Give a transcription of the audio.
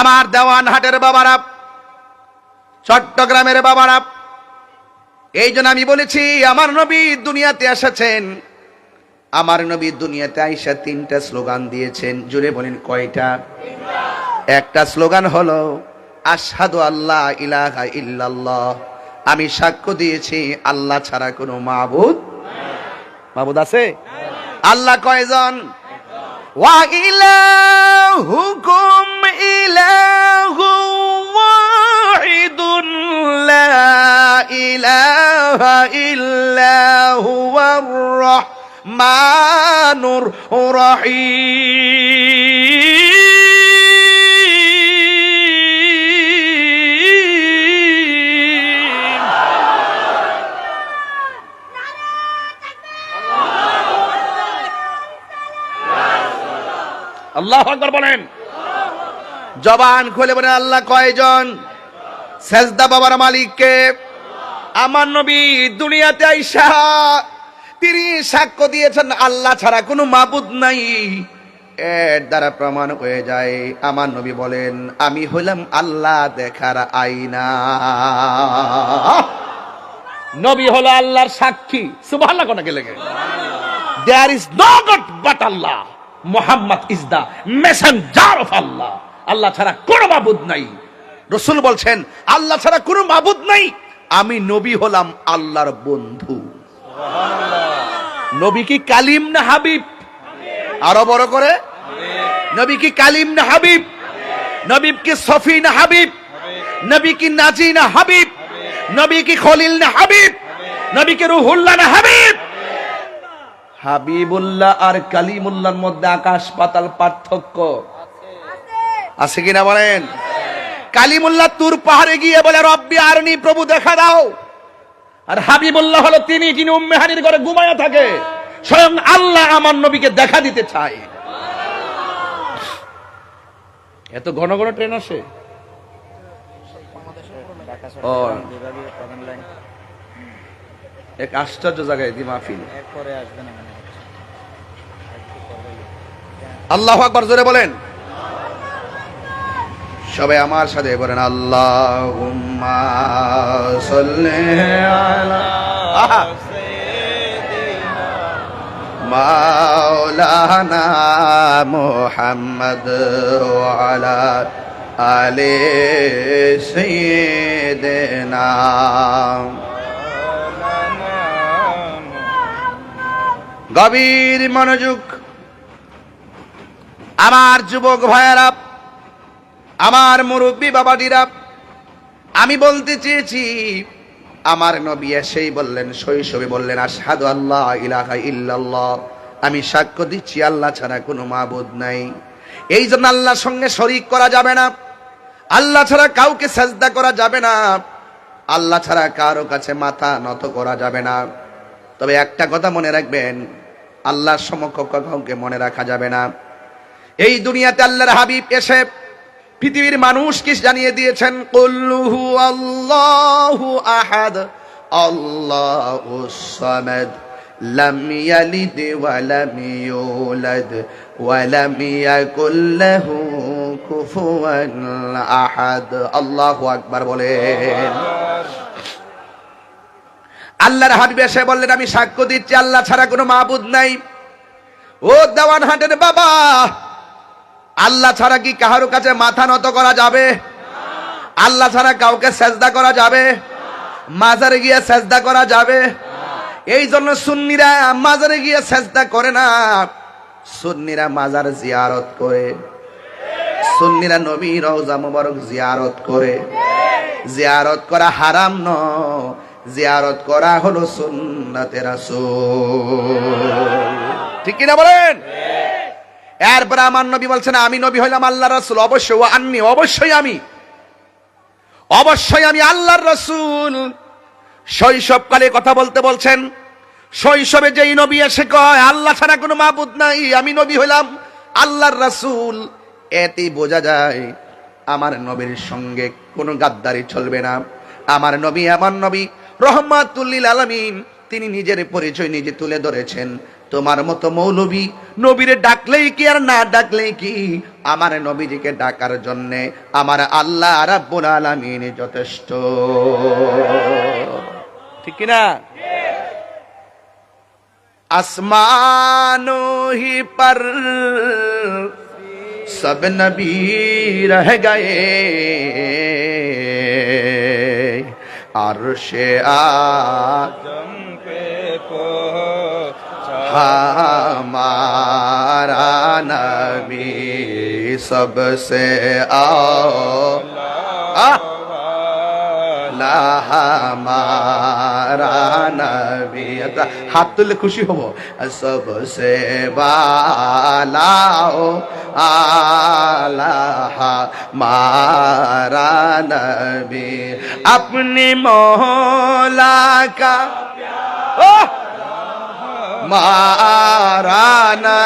আমার দেওয়ান হাটের বাবারা, চট্টগ্রামের বাবারা, এই জন্য আমি বলেছি, আমার নবী দুনিয়াতে এসেছেন। আমার নবী দুনিয়াতে আইসা তিনটা স্লোগান দিয়েছেন। জুড়ে বলেন কয়টা? একটা স্লোগান হলো আসাদু আল্লাহ ইলাহা ইল্লাল্লাহ। আমি সাক্ষ্য দিয়েছি, আল্লাহ ছাড়া কোনো মাবুদ মাবুদ আছে? আল্লাহ কয়জন? وإلهكم إله واحد لا إله إلا هو الرحمن الرحيم. আল্লাহ আকবার বলেন। জবান খুলে বলেন আল্লাহ কয়জন? সেজদা বাবার মালিককে। আমার নবী দুনিয়াতে আইসা তিনি সাক্ষ্য দিয়েছেন আল্লাহ ছাড়া কোনো মাবুদ নাই। এর দ্বারা প্রমাণ হয়ে যায় আমার নবী বলেন আমি হইলাম আল্লাহ দেখার আইনা নবী হলো আল্লাহর সাক্ষী। সুবহানাল্লাহ কোনাকে লেগে there is no god but Allah. Muhammad is the messenger of Allah Allah ছাড়া কোনো মাবুদ নাই। রসুল বলছেন আল্লাহ ছাড়া কোনো মাবুদ নাই। আমি নবী হলাম আল্লাহর বন্ধু। নবী কি কালিম না হাবিব? আরও বড় করে নবী কি কালিম না হাবিব? নবী কি সফি না হাবিব? নবী কি নাজি না হাবিব? নবী কি খলিল না হাবিব? নবী কি রুহুল্লাহ না হাবিব? হাবিবুল্লাহ আর কালিমুল্লাহর মধ্যে আকাশ পাতাল পার্থক্য। আছে কিনা বলেন? কালিমুল্লাহ তুর পাহাড়ে গিয়ে বলে, রব্বি আরনি প্রভু, দেখা দাও। আর হাবিবুল্লাহ হলো তিনি যিনি উম্মেহানির ঘরে ঘুমায়া থাকে। স্বয়ং আল্লাহ আমার নবীকে দেখা দিতে চায়। এত ঘন ঘন ট্রেন আসে? এক আশ্চর্য জায়গায় দি মাহফিল আল্লাহ আকবার জোরে বলেন। সবাই আমার সাথে বলেন আল্লাহ মাওলানা মোহাম্মদ আলা আলে সৈয়দনা গভীর মনোযোগ আমার যুবক ভাইয়েরা, আমার মুরব্বী বাবাটিরা আমি বলতে চেয়েছি, আমার নবী এসেই বললেন, শৈশবে বললেন, আশহাদু আল্লাহ ইলাহা ইল্লাল্লাহ। আমি সাক্ষ্য দিচ্ছি, আল্লাহ ছাড়া কোনো মাবুদ নাই। এই জন্য আল্লাহর সঙ্গে শরিক করা যাবে না। আল্লাহ ছাড়া কাউকে সাজদা করা যাবে না। আল্লাহ ছাড়া কারও কাছে মাথা নত করা যাবে না। তবে একটা কথা মনে রাখবেন, আল্লাহর সমকক্ষ কাউকে মনে রাখা যাবে না। এই দুনিয়াতে আল্লাহর হাবিব এসে পৃথিবীর মানুষকে জানিয়ে দিয়েছেন কুল্লুহু আল্লাহু আহাদ, আল্লাহু সামাদ, লাম ইয়ালিদ ওয়া লাম ইউলাদ, ওয়া লাম ইয়াকুল লাহু কুফুয়ান আহাদ। আল্লাহু আকবার বলেন। আল্লাহর হাবিব এসে বললেন, আমি সাক্ষ্য দিচ্ছি, আল্লাহ ছাড়া কোনো মাবুদ নাই। ও দেওয়ান হাটের বাবা আল্লাহ ছাড়া কি কাহারো কাছে মাথা নত করা যাবে? আল্লাহ ছাড়া কাউকে সেজদা করা যাবে? মাজারে গিয়ে সেজদা করা যাবে? এই জন্য সুন্নিরা মাজারে গিয়ে সেজদা করে না। সুন্নিরা মাজার জিয়ারত করে। সুন্নিরা নবী রওজা মুবারক জিয়ারত করে। জিয়ারত করা হারাম ন জিয়ারত করা হলো সুন্নাতে রাসূল। ঠিক কিনা বলেন? এরপরে আমার নবী বলছেন, আমি নবী হইলাম আল্লাহ রসুল, অবশ্যই আননি, অবশ্যই আমি। অবশ্যই আমি আল্লাহর রসুল। শৈশবকালে কথা বলতে বলছেন, শৈশবে যেই নবী এসে কয়, আল্লাহ ছাড়া কোনো মাবুদ নাই, আমি নবী হইলাম আল্লাহর রসুল। এতেই বোঝা যায়, আমার নবীর সঙ্গে কোনো গাদ্দারি চলবে না। আমার নবী আমার নবী রহমাতুল্লিল আলমিন, তিনি নিজের পরিচয় নিজে তুলে ধরেছেন। তোমার মতো মৌলবী নবীরে ডাকলেই কি আর না ডাকলেই কি? আমার নবীজিকে ডাকার জন্যে আমার আল্লাহ রাব্বুল আলামিন যথেষ্ট। ঠিক কিনা? আসমানো হি পর সব নবী রহ গয়ে। আর সে আজম পে हमारा नबी सबसे आओ हमारा नबी এটা হাত তুললে খুশি হব সবসে বালাও আলাহ মারা নবী अपने मौला का মারানা